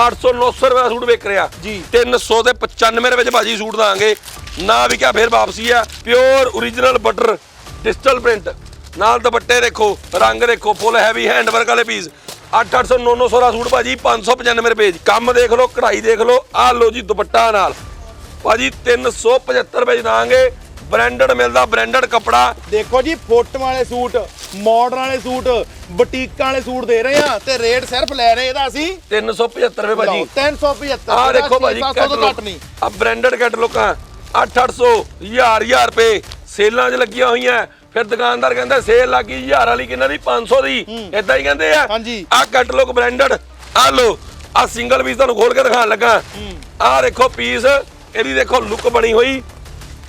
800 900 ਰੁਪਏ ਦਾ ਸੂਟ ਵਿਕ ਰਿਹਾ। ਜੀ। 300 ਤੇ 95 ਰੁਪਏ ਚ ਭਾਜੀ ਸੂਟ ਦਾਂਗੇ ਨਾ ਵਿਕਿਆ ਫਿਰ ਵਾਪਸੀ ਆ। Pure origignal butter digital print ਨਾਲ ਦੁਪੱਟੇ ਦੇਖੋ ਰੰਗ ਦੇਖੋ ਫੁੱਲ ਹੈਵੀ ਹੈਂਡ ਵਰਕ ਵਾਲੇ ਪੀਸ 8-800 900 ਦਾ ਸੂਟ ਭਾਜੀ 595 ਰੁਪਏ 'ਚ। ਕੰਮ ਦੇਖ ਲਓ ਕਢਾਈ ਦੇਖ ਲਓ। ਆ ਲਓ ਜੀ ਦੁਪੱਟਾ ਨਾਲ। ਭਾਜੀ 375 ਰੁਪਏ ਦਾਂਗੇ ਬ੍ਰਾਂਡਡ ਮਿਲਦਾ ਬ੍ਰਾਂਡਡ ਕੱਪੜਾ। ਦੇਖੋ ਜੀ ਫੁੱਟ ਵਾਲੇ ਸੂਟ ਮਾਡਰਨ ਵਾਲੇ ਸੂਟ ਬੁਟੀਕਾਂ ਵਾਲੇ ਸੂਟ ਦੇ ਰਹੇ ਆ ਤੇ ਰੇਟ ਸਿਰਫ ਲੈ ਰਹੇ ਇਹਦਾ ਅਸੀਂ। 375 ਰੁਪਏ ਭਾਜੀ। 375 ਆ ਦੇਖੋ ਭਾਜੀ ਘੱਟ ਨਹੀਂ। ਆ। ਬ੍ਰਾਂਡਡ ਕੈਟਲੌਗਾਂ 8-800 1000 1000 ਰੁਪਏ। ਸੇਲਾਂ 'ਚ ਲੱਗੀਆਂ ਹੋਈਆਂ। ਫਿਰ ਦੁਕਾਨਦਾਰ ਕਹਿੰਦਾ ਸੇਲ ਲੱਗੀ 1000 ਵਾਲੀ ਕਿੰਨਾ ਦੀ? 500 ਦੀ। ਇਦਾਂ ਹੀ ਕਹਿੰਦੇ ਆ। ਹਾਂਜੀ। ਆ ਕੈਟਲੌਗ ਬ੍ਰਾਂਡਡ। ਆ ਲੋ ਆ ਸਿੰਗਲ ਪੀਸ ਤੁਹਾਨੂੰ ਖੋਲ ਕੇ ਦਿਖਾਉਣ ਲੱਗਾ। ਆ ਦੇਖੋ ਪੀਸ ਇਹਦੀ ਦੇਖੋ ਲੁੱਕ ਬਣੀ ਹੋਈ।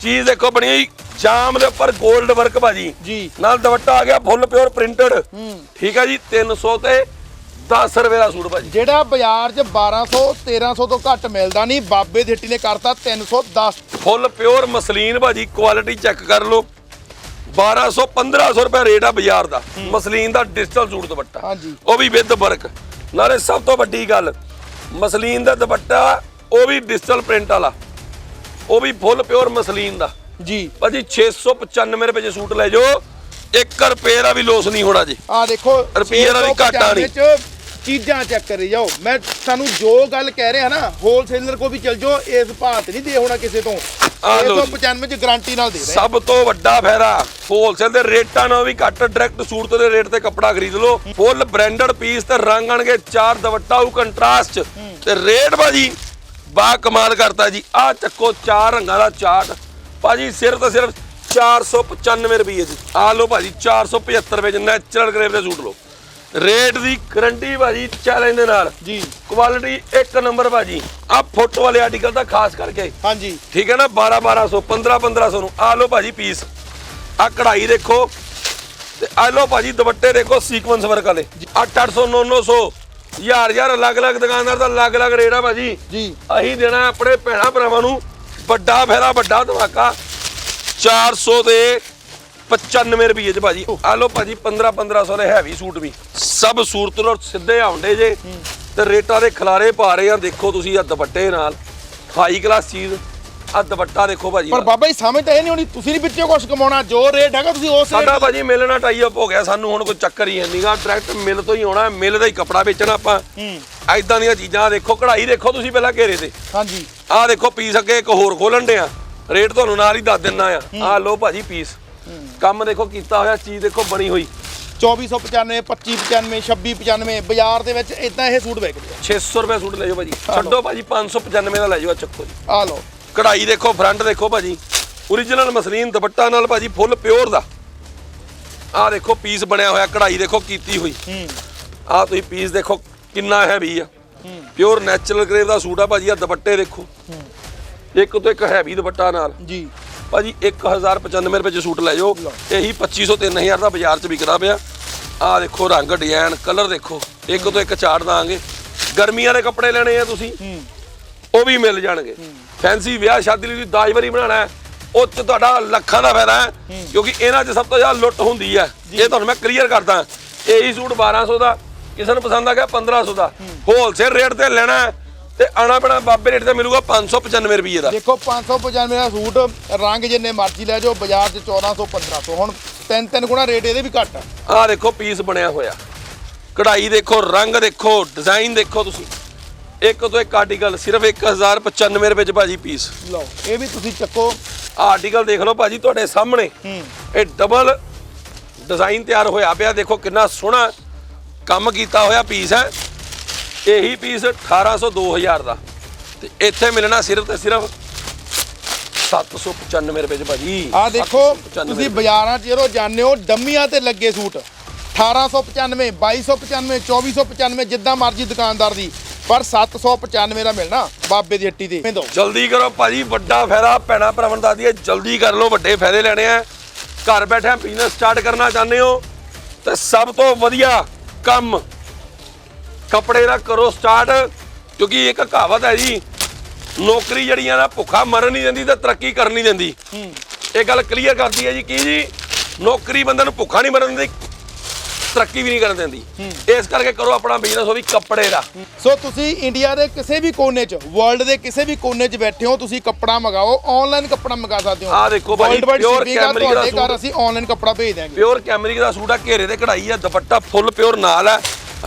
ਚੀਜ਼ ਦੇਖੋ ਬਣੀ ਜਾਮ ਦੇ ਉੱਪਰ 골ਡ ਵਰਕ ਭਾਜੀ। ਜੀ। ਨਾਲ ਦੁਪੱਟਾ ਆ ਗਿਆ ਫੁੱਲ ਪਿਓਰ ਪ੍ਰਿੰਟਡ ਠੀਕ ਹੈ ਜੀ 300 ਤੇ 10 ਰੁਪਏ ਦਾ ਸੂਟ ਭਾਜੀ। ਜਿਹੜਾ ਬਾਜ਼ਾਰ 'ਚ 1200 1300 ਤੋਂ ਘੱਟ ਮਿਲਦਾ ਨਹੀਂ ਬਾਬੇ ਦੀ ਹੱਟੀ ਨੇ ਕਰਤਾ 310 ਫੁੱਲ ਪਿਓਰ ਮਸਲੀਨ ਭਾਜੀ ਕੁਆਲਿਟੀ ਚੈੱਕ ਕਰ ਲਓ। 1200 1500 ਰੁਪਏ ਰੇਟ ਆ ਬਾਜ਼ਾਰ ਦਾ। ਮਸਲੀਨ ਦਾ ਡਿਜੀਟਲ ਸੂਟ ਦੁਪੱਟਾ। ਹਾਂਜੀ। ਉਹ ਵੀ ਵਿਦ ਵਰਕ ਨਾਲੇ ਸਭ ਤੋਂ ਵੱਡੀ ਗੱਲ ਮਸਲੀਨ ਦਾ ਦੁਪੱਟਾ ਉਹ ਵੀ ਡਿਜੀਟਲ ਪ੍ਰਿੰਟ ਵਾਲਾ। ਉਹ ਵੀ ਫੁੱਲ ਪਿਓਰ ਮਸਲੀਨ ਦਾ। ਜੀ। ਭਾਜੀ 695 ਰੁਪਏ ਚ ਸੂਟ ਲੈ ਜਾਓ 1 ਰੁਪਏ ਦਾ ਵੀ ਲੋਸ ਨਹੀਂ ਹੋਣਾ ਜੀ। ਆ ਦੇਖੋ ਰੁਪਈਏ ਦਾ ਵੀ ਘਾਟਾ ਨਹੀਂ। 695 ਚ ਚੀਜ਼ਾਂ ਚੈੱਕ ਕਰੀ ਜਾਓ। ਮੈਂ ਤੁਹਾਨੂੰ ਜੋ ਗੱਲ ਕਹਿ ਰਿਹਾ ਨਾ ਹੋਲਸੇਲਰ ਕੋ ਵੀ ਚਲ ਜਾਓ ਇਸ ਭਾਅ ਤੇ ਨਹੀਂ ਦੇ ਹੋਣਾ ਕਿਸੇ ਤੋਂ। ਆਹ ਲਓ ਜੀ। 195 ਚ ਗਾਰੰਟੀ ਨਾਲ ਦੇ ਰਹੇ। ਸਭ ਤੋਂ ਵੱਡਾ ਫਾਇਦਾ ਹੋਲਸੇਲ ਦੇ ਰੇਟਾਂ ਨਾਲੋਂ ਵੀ ਘੱਟ ਡਾਇਰੈਕਟ ਸੂਟ ਤੋਂ ਦੇ ਰੇਟ ਤੇ ਕੱਪੜਾ ਖਰੀਦ ਲਓ। ਫੁੱਲ ਬ੍ਰਾਂਡਡ ਪੀਸ ਤੇ ਰੰਗ ਆਣਗੇ ਚਾਰ ਦੁਪੱਟਾ ਉਹ ਕੰਟਰਾਸਟ ਤੇ ਰੇਟ ਭਾਜੀ ਬਾ ਕਮਾਲ ਕਰਤਾ ਜੀ। ਆ ਚੱਕੋ ਚਾਰ ਰੰਗਾਂ ਦਾ ਚਾਰਟ। ਭਾਜੀ ਸਿਰਫ ਤੇ ਸਿਰਫ 495 ਰੁਪਏ ਚ ਆ ਲਓ ਭਾਜੀ 475 ਰੁਪਏ ਚ ਨੈਚੁਰਲ ਗ੍ਰੇਵ ਦੇ ਸੂਟ ਲਓ। ਰੇਟ ਦੀ ਗਰੰਟੀ ਭਾਜੀ ਚੈਲੰਜ ਦੇ ਨਾਲ। ਜੀ। ਕੁਆਲਿਟੀ ਇੱਕ ਨੰਬਰ ਭਾਜੀ। ਆ ਫੁੱਟ ਵਾਲੇ ਆਰਟੀਕਲ ਤਾਂ ਖਾਸ ਕਰਕੇ। ਹਾਂਜੀ। ਠੀਕ ਹੈ ਨਾ 12 1200 15 1500 ਨੂੰ। ਆ ਲਓ ਭਾਜੀ ਪੀਸ ਆ ਕਢਾਈ ਦੇਖੋ। ਤੇ ਆ ਲਓ ਭਾਜੀ ਦੁਪੱਟੇ ਦੇਖੋ ਸੀਕੁਐਂਸ ਵਰਕ ਵਾਲੇ। 800 900 ਯਾਰ ਯਾਰ ਅਲੱਗ-ਅਲੱਗ ਦੁਕਾਨਦਾਰ ਦਾ ਅਲੱਗ-ਅਲੱਗ ਰੇਟ ਆ ਭਾਜੀ। ਜੀ। ਅਸੀਂ ਦੇਣਾ ਆਪਣੇ ਭੈਣਾ ਭਰਾਵਾਂ ਨੂੰ ਵੱਡਾ ਫੈਰਾ ਵੱਡਾ ਧਮਾਕਾ। 400 ਦੇ 95 ਰੁਪਏ ਚ ਭਾਜੀ। ਆ ਲਓ ਭਾਜੀ 15 1500 ਦੇ ਹੈਵੀ ਸੂਟ ਵੀ। ਸਭ ਸੂਰਤ ਨੂੰ ਸਿੱਧੇ ਆਉਂਦੇ ਜੇ। ਤੇ ਰੇਟਾਂ ਦੇ ਖਲਾਰੇ ਪਾ ਰਹੇ ਆ। ਦੇਖੋ ਤੁਸੀਂ ਆ ਦੁਪੱਟੇ ਨਾਲ। ਹਾਈ ਕਲਾਸ ਚੀਜ਼। ਆ ਦੁਪੱਟਾ ਦੇਖੋ ਭਾਜੀ ਪਰ ਬਾਬਾ ਜੀ ਸਮਝ ਤਾਂ ਇਹ ਨਹੀਂ ਹੋਣੀ ਤੁਸੀਂ ਨਹੀਂ ਵਿੱਚੋਂ ਕੁਝ ਕਮਾਉਣਾ ਜੋ ਰੇਟ ਹੈਗਾ ਤੁਸੀਂ ਉਸ ਸਾਡਾ ਭਾਜੀ ਮਿਲ ਨਾਲ ਟਾਈ ਅਪ ਹੋ ਗਿਆ ਸਾਨੂੰ ਹੁਣ ਕੋਈ ਚੱਕਰ ਹੀ ਨਹੀਂਗਾ ਡਾਇਰੈਕਟ ਮਿਲ ਤੋਂ ਹੀ ਆਉਣਾ ਮਿਲ ਦਾ ਹੀ ਕੱਪੜਾ ਵੇਚਣਾ ਆਪਾਂ। ਹੂੰ। ਐਦਾਂ ਦੀਆਂ ਚੀਜ਼ਾਂ ਦੇਖੋ ਕਢਾਈ ਦੇਖੋ ਤੁਸੀਂ ਪਹਿਲਾਂ ਘੇਰੇ ਤੇ। ਹਾਂਜੀ। ਆਹ ਦੇਖੋ ਪੀਸ ਅੱਗੇ ਇੱਕ ਹੋਰ ਖੋਲਣ ਦੇ ਆ। ਰੇਟ ਤੁਹਾਨੂੰ ਨਾਲ ਹੀ ਦੱਸ ਦਿੰਨਾ ਆ। ਆਹ ਲਓ ਭਾਜੀ ਪੀਸ ਕੰਮ ਦੇਖੋ ਕੀਤਾ ਹੋਇਆ ਚੀਜ਼ ਦੇਖੋ ਬਣੀ ਹੋਈ। 2495 2595 2695 ਬਾਜ਼ਾਰ ਦੇ ਵਿੱਚ ਇਦਾਂ ਇਹ ਸੂਟ ਵਿਕਦੇ 600 ਰੁਪਏ ਸੂਟ ਲੈ ਜਾਓ ਭਾਜੀ। ਛੱਡੋ ਭਾਜੀ 595 ਦਾ ਲੈ ਜਾਓ ਚੱਕੋ ਜੀ। ਆ ਲਓ। ਕਢਾਈ ਦੇਖੋ ਫਰੰਟ ਦੇਖੋ ਭਾਜੀ। Origignal ਮਸਲੀਨ ਦੁਪੱਟਾ ਨਾਲ ਭਾਜੀ ਫੁੱਲ ਪਿਓਰ ਦਾ। ਆਹ ਦੇਖੋ ਪੀਸ ਬਣਿਆ ਹੋਇਆ ਕਢਾਈ ਦੇਖੋ ਕੀਤੀ ਹੋਈ। ਹੂੰ। ਆਹ ਤੁਸੀਂ ਪੀਸ ਦੇਖੋ ਕਿੰਨਾ ਹੈਵੀ ਆ। ਪਿਓਰ ਨੈਚੁਰਲ ਗ੍ਰੇਵ ਦਾ ਸੂਟ ਆ ਭਾਜੀ ਆ ਦੁਪੱਟੇ ਦੇਖੋ। ਇੱਕ ਤੋਂ ਇੱਕ ਹੈਵੀ ਦੁਪੱਟਾ ਨਾਲ। ਜੀ। ਭਾਜੀ 1095 ਰੁਪਏ ਚ ਸੂਟ ਲੈ ਜਾਓ। ਇਹੀ 2500 3000 ਦਾ ਬਾਜ਼ਾਰ ਚ ਵਿਕਦਾ ਪਿਆ। ਆਹ ਦੇਖੋ ਰੰਗ ਡਿਜ਼ਾਈਨ ਕਲਰ ਦੇਖੋ। ਇੱਕ ਤੋਂ ਇੱਕ ਚਾੜ ਦਾਂਗੇ। ਗਰਮੀਆਂ ਦੇ ਕੱਪੜੇ ਲੈਣੇ ਆ ਤੁਸੀਂ। ਉਹ ਵੀ ਮਿਲ ਜਾਣਗੇ। ਫੈਂਸੀ ਵਿਆਹ ਸ਼ਾਦੀ ਲਈ ਦਾਜ ਵਾਰੀ ਬਣਾਉਣਾ ਹੈ ਉਹ ਚ ਤੁਹਾਡਾ ਲੱਖਾਂ ਦਾ ਫਾਇਦਾ ਹੈ ਕਿਉਂਕਿ ਇਹਨਾਂ 'ਚ ਸਭ ਤੋਂ ਜ਼ਿਆਦਾ ਲੁੱਟ ਹੁੰਦੀ ਹੈ। ਇਹ ਤੁਹਾਨੂੰ ਮੈਂ ਕਲੀਅਰ ਕਰਦਾ ਇਹੀ ਸੂਟ 1200 ਦਾ ਕਿਸੇ ਨੂੰ ਪਸੰਦ ਆ ਗਿਆ 1500 ਦਾ। ਹੋਲਸੇਲ ਰੇਟ ਤੇ ਲੈਣਾ ਤੇ ਆਣਾ ਪੈਣਾ ਬਾਬੇ ਰੇਟ ਤੇ ਮਿਲੂਗਾ 595 ਰੁਪਏ ਦਾ। ਦੇਖੋ 595 ਦਾ ਸੂਟ ਰੰਗ ਜਿੰਨੇ ਮਰਜ਼ੀ ਲੈ ਜਾਓ ਬਾਜ਼ਾਰ 'ਚ 1400 1500 ਹੁਣ ਤਿੰਨ ਤਿੰਨ ਗੁਣਾ ਰੇਟ ਇਹਦੇ ਵੀ ਘੱਟ ਆ। ਆਹ ਦੇਖੋ ਪੀਸ ਬਣਿਆ ਹੋਇਆ। ਕਢਾਈ ਦੇਖੋ ਰੰਗ ਦੇਖੋ ਡਿਜ਼ਾਈਨ ਦੇਖੋ ਤੁਸੀਂ। ਇੱਕ ਤੋਂ ਇੱਕ ਆਰਟੀਕਲ ਸਿਰਫ 1095 ਰੁਪਏ ਚ ਭਾਜੀ ਪੀਸ ਲਓ ਇਹ ਵੀ ਤੁਸੀਂ ਚੱਕੋ। ਆਰਟੀਕਲ ਦੇਖ ਲਓ ਭਾਜੀ ਤੁਹਾਡੇ ਸਾਹਮਣੇ। ਇਹ ਡਬਲ ਡਿਜ਼ਾਈਨ ਤਿਆਰ ਹੋਇਆ ਪਿਆ ਦੇਖੋ ਕਿੰਨਾ ਸੋਹਣਾ ਕੰਮ ਕੀਤਾ ਹੋਇਆ ਪੀਸ ਹੈ। ਇਹੀ ਪੀਸ 1800 2000 ਦਾ ਤੇ ਇੱਥੇ ਮਿਲਣਾ ਸਿਰਫ ਤੇ ਸਿਰਫ 795 ਰੁਪਏ ਚ ਭਾਜੀ। ਆ ਦੇਖੋ 795 ਤੁਸੀਂ ਬਾਜ਼ਾਰਾਂ 'ਚ ਜਦੋਂ ਜਾਂਦੇ ਹੋ ਡੰਮੀਆਂ ਤੇ ਲੱਗੇ ਸੂਟ। 1895 2295 2495 ਜਿੱਦਾਂ ਮਰਜ਼ੀ ਦੁਕਾਨਦਾਰ ਦੀ। ਪਰ 795 ਦਾ ਮਿਲਣਾ ਬਾਬੇ ਦੀ ਹੱਟੀ ਤੇ ਜਲਦੀ ਕਰੋ ਭਾਜੀ ਵੱਡਾ ਫਾਇਦਾ ਭੈਣਾ ਭਰਾਵਾਂ ਦਾ ਦੀ ਜਲਦੀ ਕਰ ਲਓ ਵੱਡੇ ਫਾਇਦੇ ਲੈਣੇ ਆ। ਘਰ ਬੈਠੇ ਬਿਜ਼ਨਸ ਸਟਾਰਟ ਕਰਨਾ ਚਾਹੁੰਦੇ ਹੋ ਤੇ ਸਭ ਤੋਂ ਵਧੀਆ ਕੰਮ ਕੱਪੜੇ ਦਾ ਕਰੋ ਸਟਾਰਟ ਕਿਉਂਕਿ ਇੱਕ ਕਹਾਵਤ ਹੈ ਜੀ ਨੌਕਰੀ ਜਿਹੜੀਆਂ ਨਾ ਭੁੱਖਾ ਮਰਨ ਨਹੀਂ ਦਿੰਦੀ ਤੇ ਤਰੱਕੀ ਕਰਨ ਨਹੀਂ ਦਿੰਦੀ। ਹੂੰ। ਇਹ ਗੱਲ ਕਲੀਅਰ ਕਰਦੀ ਹੈ ਜੀ ਕੀ ਜੀ? ਨੌਕਰੀ ਬੰਦੇ ਨੂੰ ਭੁੱਖਾ ਨਹੀਂ ਮਰਨ ਦਿੰਦੀ ਤਰੱਕੀ ਵੀ ਨਹੀਂ ਕਰਨ ਦਿੰਦੀ। ਇਸ ਕਰਕੇ ਕਰੋ ਆਪਣਾ ਬਿਜ਼ਨਸ ਉਹ ਵੀ ਕੱਪੜੇ ਦਾ। ਸੋ ਤੁਸੀਂ ਇੰਡੀਆ ਦੇ ਕਿਸੇ ਵੀ ਕੋਨੇ 'ਚ ਵਰਲਡ ਦੇ ਕਿਸੇ ਵੀ ਕੋਨੇ 'ਚ ਬੈਠੇ ਹੋ ਤੁਸੀਂ ਕੱਪੜਾ ਮੰਗਾਓ ਆਨਲਾਈਨ ਕੱਪੜਾ ਮੰਗਾ ਸਕਦੇ ਹੋ। ਆਹ ਦੇਖੋ shipping ਆ, Camry ਦਾ ਸੂਟ। ਅਸੀਂ ਆਨਲਾਈਨ ਕੱਪੜਾ ਭੇਜ ਦਿਆਂਗੇ। ਪਿਓਰ ਕੈਮਰਿਕ ਦਾ ਸੂਟ ਆ ਘੇਰੇ ਤੇ ਕਢਾਈ ਆ ਦੁਪੱਟਾ ਫੁੱਲ ਪਿਓਰ ਨਾਲ ਹੈ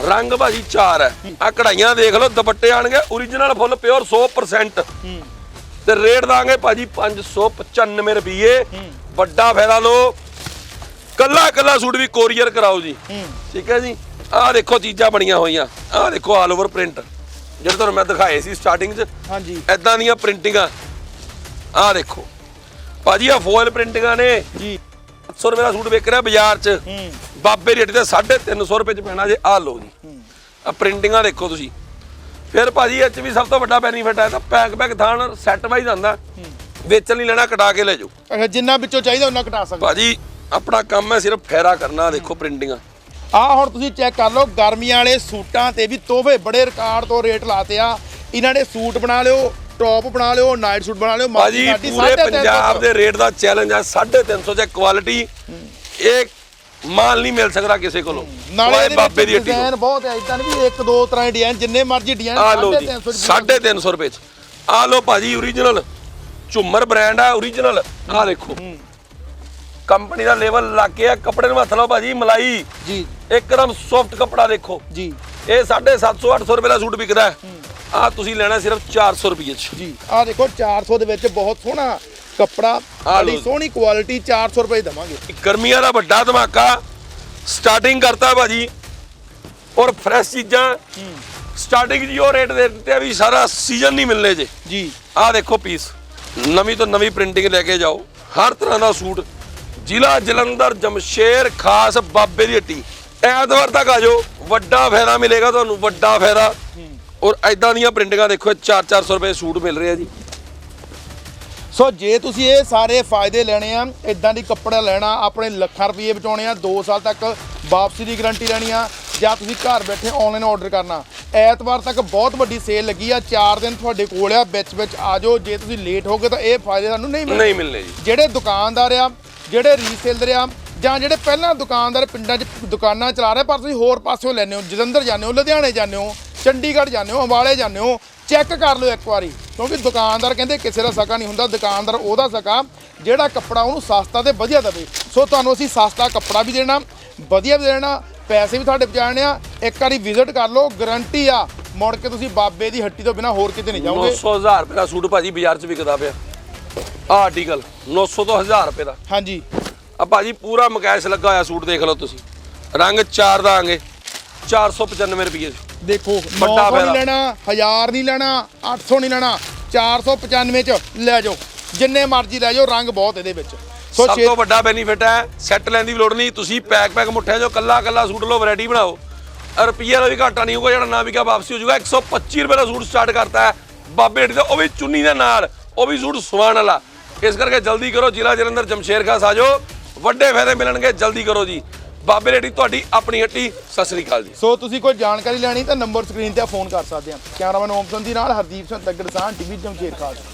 ਰੰਗ ਭਾਜੀ ਚਾਰ ਹੈ ਆ ਕਢਾਈਆਂ ਦੇਖ ਲਓ ਦੁਪੱਟੇ ਆਣਗੇ origignal ਫੁੱਲ ਪਿਓਰ 100% ਤੇ ਰੇਟ ਦਾਂਗੇ ਭਾਜੀ 595 ਰੁਪਏ ਵੱਡਾ ਫਾਇਦਾ ਲਓ ਕੱਲਾ ਕੱਲਾ ਸੂਟ ਵੀ ਕੋਰੀਅਰ ਕਰਾਓ ਜੀ। ਠੀਕ ਹੈ ਜੀ? ਆਹ ਦੇਖੋ ਚੀਜ਼ਾਂ ਬਣੀਆਂ ਹੋਈਆਂ। ਆਹ ਦੇਖੋ ਆਲ ਓਵਰ ਪ੍ਰਿੰਟ ਜਿਹੜੇ ਤੁਹਾਨੂੰ ਮੈਂ ਦਿਖਾਏ ਸੀ ਸਟਾਰਟਿੰਗ 'ਚ ਹਾਂਜੀ। ਐਦਾਂ ਦੀਆਂ ਪ੍ਰਿੰਟਿੰਗਾਂ ਆਹ ਦੇਖੋ। ਭਾਜੀ ਆ ਫੋਇਲ ਪ੍ਰਿੰਟਿੰਗਾਂ ਨੇ। ਜੀ। 700 ਰੁਪਏ ਦਾ ਸੂਟ ਵਿਕ ਰਿਹਾ ਬਾਜ਼ਾਰ 'ਚ। ਬਾਬੇ ਰੇਟ ਤੇ 350 ਰੁਪਏ 'ਚ ਪੈਣਾ ਜੇ। ਆਹ ਲਓ ਜੀ। ਆ ਪ੍ਰਿੰਟਿੰਗਾਂ ਦੇਖੋ ਤੁਸੀਂ। ਫਿਰ ਭਾਜੀ ਇਹ 'ਚ ਵੀ ਸਭ ਤੋਂ ਵੱਡਾ ਬੈਨੀਫਿਟ ਹੈ ਤਾਂ ਪੈਕ ਪੈਕ ਥਾਣ ਸੈੱਟ ਵਾਈਜ਼ ਆਂਦਾ। ਵੇਚਣ ਨਹੀਂ ਲੈਣਾ ਕਟਾ ਕੇ ਲੈ ਜਾਓ। ਅੱਛਾ ਜਿੰਨਾ ਵਿੱਚੋਂ ਚਾਹੀਦਾ ਉਹਨਾਂ ਘਟਾ ਸਕਦੇ ਭਾਜੀ ਆਪਣਾ ਕੰਮ ਹੈ ਸਿਰਫ ਫੈਰਾ ਕਰਨਾ ਦੇਖੋ ਪ੍ਰਿੰਟਿੰਗਾਂ। ਆਹ ਹੁਣ ਤੁਸੀਂ ਚੈੱਕ ਕਰ ਲਓ ਗਰਮੀਆਂ ਵਾਲੇ ਸੂਟਾਂ ਤੇ ਵੀ ਤੋਹਫੇ ਬੜੇ ਰਿਕਾਰਡ ਤੋਂ ਰੇਟ ਲਾਤੇ ਆ। ਇਹਨਾਂ ਨੇ ਸੂਟ ਬਣਾ ਲਿਓ ਟੌਪ ਬਣਾ ਲਿਓ ਨਾਈਟ ਸੂਟ ਬਣਾ ਲਿਓ ਭਾਜੀ ਸਾਡੀ ਪੂਰੇ 350 ਪੰਜਾਬ ਦੇ ਰੇਟ ਦਾ ਚੈਲੰਜ ਹੈ 350 ਚ ਕੁਆਲਿਟੀ ਇਹ ਮਾਲ ਨਹੀਂ ਮਿਲ ਸਕਦਾ ਕਿਸੇ ਕੋਲੋਂ। ਨਾਲੇ ਬਾਬੇ ਦੀ। ਡਿਜ਼ਾਈਨ ਬਹੁਤ ਹੈ ਇਦਾਂ ਨਹੀਂ ਵੀ ਇੱਕ ਦੋ ਤਰ੍ਹਾਂ ਦੇ ਡਿਜ਼ਾਈਨ ਜਿੰਨੇ ਮਰਜ਼ੀ ਡਿਜ਼ਾਈਨ ਆ ਲਓ ਜੀ 350 350 ਰੁਪਏ ਚ। ਆ ਲਓ ਭਾਜੀ origignal ਝੁੰਮਰ ਬ੍ਰਾਂਡ ਆ origignal ਆ ਦੇਖੋ। ਕੰਪਨੀ ਦਾ ਲੈਵਲ ਲਾ ਕੇ ਆ ਕੱਪੜੇ ਨੂੰ ਹੱਥ ਲਾਓ ਭਾਜੀ ਮਲਾਈ। ਜੀ। ਇੱਕਦਮ ਸੌਫਟ ਕੱਪੜਾ ਦੇਖੋ। ਜੀ। ਇਹ 750 800 ਰੁਪਏ ਦਾ ਸੂਟ ਵਿਕਦਾ ਆ ਤੁਸੀਂ ਲੈਣਾ ਸਿਰਫ 400 ਰੁਪਏ ਚ। ਜੀ। ਆਹ ਦੇਖੋ 400 ਦੇ ਵਿੱਚ ਬਹੁਤ ਸੋਹਣਾ ਕੱਪੜਾ ਲਓ। ਸੋਹਣੀ ਕੁਆਲਿਟੀ 400 ਰੁਪਏ ਦਵਾਂਗੇ। ਗਰਮੀਆਂ ਦਾ ਵੱਡਾ ਧਮਾਕਾ। ਸਟਾਰਟਿੰਗ ਕਰਤਾ ਭਾਜੀ। ਔਰ ਫਰੈਸ਼ ਚੀਜ਼ਾਂ। ਸਟਾਰਟਿੰਗ ਜੀ ਉਹ ਰੇਟ ਦੇ ਦਿੱਤੇ ਆ ਵੀ ਸਾਰਾ ਸੀਜ਼ਨ ਨਹੀਂ ਮਿਲਨੇ ਜੇ। ਜੀ। ਆਹ ਦੇਖੋ ਪੀਸ ਨਵੀਂ ਤੋਂ ਨਵੀਂ ਪ੍ਰਿੰਟਿੰਗ ਲੈ ਕੇ ਜਾਓ। ਹਰ ਤਰ੍ਹਾਂ ਦਾ ਸੂਟ ਜ਼ਿਲ੍ਹਾ ਜਲੰਧਰ ਜਮਸ਼ੇਰ ਖਾਸ ਬਾਬੇ ਦੀ ਹੱਟੀ। ਐਤਵਾਰ ਤੱਕ ਆ ਜਾਓ ਵੱਡਾ ਫਾਇਦਾ ਮਿਲੇਗਾ ਤੁਹਾਨੂੰ ਵੱਡਾ ਫਾਇਦਾ। ਔਰ ਐਦਾਂ ਦੀਆਂ ਪ੍ਰਿੰਟਿੰਗਾਂ ਦੇਖੋ 4-400 ਰੁਪਏ ਸੂਟ ਮਿਲ ਰਹੇ ਜੀ। ਸੋ ਜੇ ਤੁਸੀਂ ਇਹ ਸਾਰੇ ਫਾਇਦੇ ਲੈਣੇ ਆ ਇਦਾਂ ਦੀ ਕੱਪੜਾ ਲੈਣਾ ਆਪਣੇ ਲੱਖਾਂ ਰੁਪਏ ਬਚਾਉਣੇ ਆ 2 ਸਾਲ ਤੱਕ ਵਾਪਸੀ ਦੀ ਗਾਰੰਟੀ ਲੈਣੀ ਆ ਜਾਂ ਤੁਸੀਂ ਘਰ ਬੈਠੇ ਆਨਲਾਈਨ ਆਰਡਰ ਕਰਨਾ। ਐਤਵਾਰ ਤੱਕ ਬਹੁਤ ਵੱਡੀ ਸੇਲ ਲੱਗੀ ਆ 4 ਦਿਨ ਤੁਹਾਡੇ ਕੋਲ ਆ ਵਿੱਚ ਵਿੱਚ ਆ ਜਾਓ। ਜੇ ਤੁਸੀਂ ਲੇਟ ਹੋਗੇ ਤਾਂ ਇਹ ਫਾਇਦੇ ਤੁਹਾਨੂੰ ਨਹੀਂ ਮਿਲਣੇ। ਨਹੀਂ ਮਿਲਨੇ ਜੀ। ਜਿਹੜੇ ਦੁਕਾਨਦਾਰ ਆ ਜਿਹੜੇ ਰੀਸੇਲਰ ਆ ਜਾਂ ਜਿਹੜੇ ਪਹਿਲਾਂ ਦੁਕਾਨਦਾਰ ਪਿੰਡਾਂ 'ਚ ਦੁਕਾਨਾਂ ਚਲਾ ਰਹੇ, ਪਰ ਤੁਸੀਂ ਹੋਰ ਪਾਸਿਓਂ ਲੈਂਦੇ ਹੋ, ਜਲੰਧਰ ਜਾਂਦੇ ਹੋ, ਲੁਧਿਆਣੇ ਜਾਂਦੇ ਹੋ, ਚੰਡੀਗੜ੍ਹ ਜਾਂਦੇ ਹੋ, ਅੰਬਾਲੇ ਜਾਂਦੇ ਹੋ, ਚੈੱਕ ਕਰ ਲਓ ਇੱਕ ਵਾਰੀ, ਕਿਉਂਕਿ ਦੁਕਾਨਦਾਰ ਕਹਿੰਦੇ ਕਿਸੇ ਦਾ ਸਕਾ ਨਹੀਂ ਹੁੰਦਾ, ਦੁਕਾਨਦਾਰ ਉਹਦਾ ਸਕਾ ਜਿਹੜਾ ਕੱਪੜਾ ਉਹਨੂੰ ਸਸਤਾ ਤੇ ਵਧੀਆ ਦੇਵੇ। ਸੋ ਤੁਹਾਨੂੰ ਅਸੀਂ ਸਸਤਾ ਕੱਪੜਾ ਵੀ ਦੇਣਾ, ਵਧੀਆ ਵੀ ਦੇਣਾ, ਪੈਸੇ ਵੀ ਤੁਹਾਡੇ ਬਚਾਉਣੇ ਆ। ਇੱਕ ਵਾਰੀ ਵਿਜ਼ਿਟ ਕਰ ਲਓ ਗਾਰੰਟੀ ਆ, ਮੁੜ ਕੇ ਤੁਸੀਂ ਬਾਬੇ ਦੀ ਹੱਟੀ ਤੋਂ ਬਿਨਾ ਹੋਰ ਕਿਤੇ ਨਹੀਂ ਜਾਓਗੇ। 900000 ਰੁਪਏ ਦਾ ਸੂਟ ਭਾਜੀ ਬਾਜ਼ਾਰ 'ਚ ਵਿਕਦਾ ਪਿਆ। ਆਰਟੀਕਲ 900 ਤੋਂ 1000 ਰੁਪਏ ਦਾ। ਹਾਂਜੀ। ਆ ਭਾਜੀ ਪੂਰਾ ਮਕੈਸ਼ ਲੱਗਾ ਹੋਇਆ ਸੂਟ ਦੇਖ ਲਓ ਤੁਸੀਂ। ਰੰਗ ਚਾਰ ਦਾਂਗੇ 495 ਰੁਪਏ ਦੇਖੋ ਵੱਡਾ 900 ਫਾਇਦਾ। ਨਹੀਂ ਲੈਣਾ 1000 ਨਹੀਂ ਲੈਣਾ 800 ਨਹੀਂ ਲੈਣਾ 495 ਚ ਲੈ ਜਾਓ। ਜਿੰਨੇ ਮਰਜ਼ੀ ਲੈ ਜਾਓ ਰੰਗ ਬਹੁਤ ਇਹਦੇ ਵਿੱਚ। ਸੋ ਸਭ ਤੋਂ ਵੱਡਾ ਬੈਨੀਫਿਟ ਹੈ ਸੈੱਟ ਲੈਣ ਦੀ ਲੋੜ ਨਹੀਂ ਤੁਸੀਂ ਪੈਕ ਪੈਕ ਮੁੱਠਿਆਂ ਚੋਂ ਕੱਲਾ ਕੱਲਾ ਸੂਟ ਲਓ ਵੈਰਾਈਟੀ ਬਣਾਓ। ਰੁਪਈਆ ਦਾ ਵੀ ਘਾਟਾ ਨਹੀਂ ਹੋਊਗਾ ਜਿਹੜਾ ਨਾ ਵਿਕਿਆ ਵਾਪਸੀ ਹੋ ਜਾਊਗਾ। 125 ਰੁਪਏ ਦਾ ਸੂਟ ਸਟਾਰਟ ਕਰਤਾ ਹੈ ਬਾਬੇ ਦਾ ਉਹ ਵੀ ਚੁੰਨੀ ਦੇ ਨਾਲ। ਉਹ ਵੀ ਸੂਟ ਸਵਾਣ ਵਾਲਾ ਇਸ ਕਰਕੇ ਜਲਦੀ ਕਰੋ, ਜ਼ਿਲ੍ਹਾ ਜਲੰਧਰ ਜਮਸ਼ੇਰ ਖਾਸ ਆ ਜਾਓ। ਵੱਡੇ ਫਾਇਦੇ ਮਿਲਣਗੇ, ਜਲਦੀ ਕਰੋ ਜੀ। ਬਾਬੇ ਰੇਡੀ, ਤੁਹਾਡੀ ਆਪਣੀ ਹੱਟੀ ਸਤਿ ਸ੍ਰੀ ਅਕਾਲ ਜੀ। ਸੋ ਤੁਸੀਂ ਕੋਈ ਜਾਣਕਾਰੀ ਲੈਣੀ ਤਾਂ ਨੰਬਰ ਸਕਰੀਨ ਤੇ ਫੋਨ ਕਰ ਸਕਦੇ ਆ। ਕੈਮਰਾਮੈਨ ਓਮ ਦੀ ਨਾਲ ਹਰਦੀਪ ਸਿੰਘ ਤੱਗੜ ਸਾਹ ਟੀਵੀ ਜਮਸ਼ੇਰ ਖਾਸ।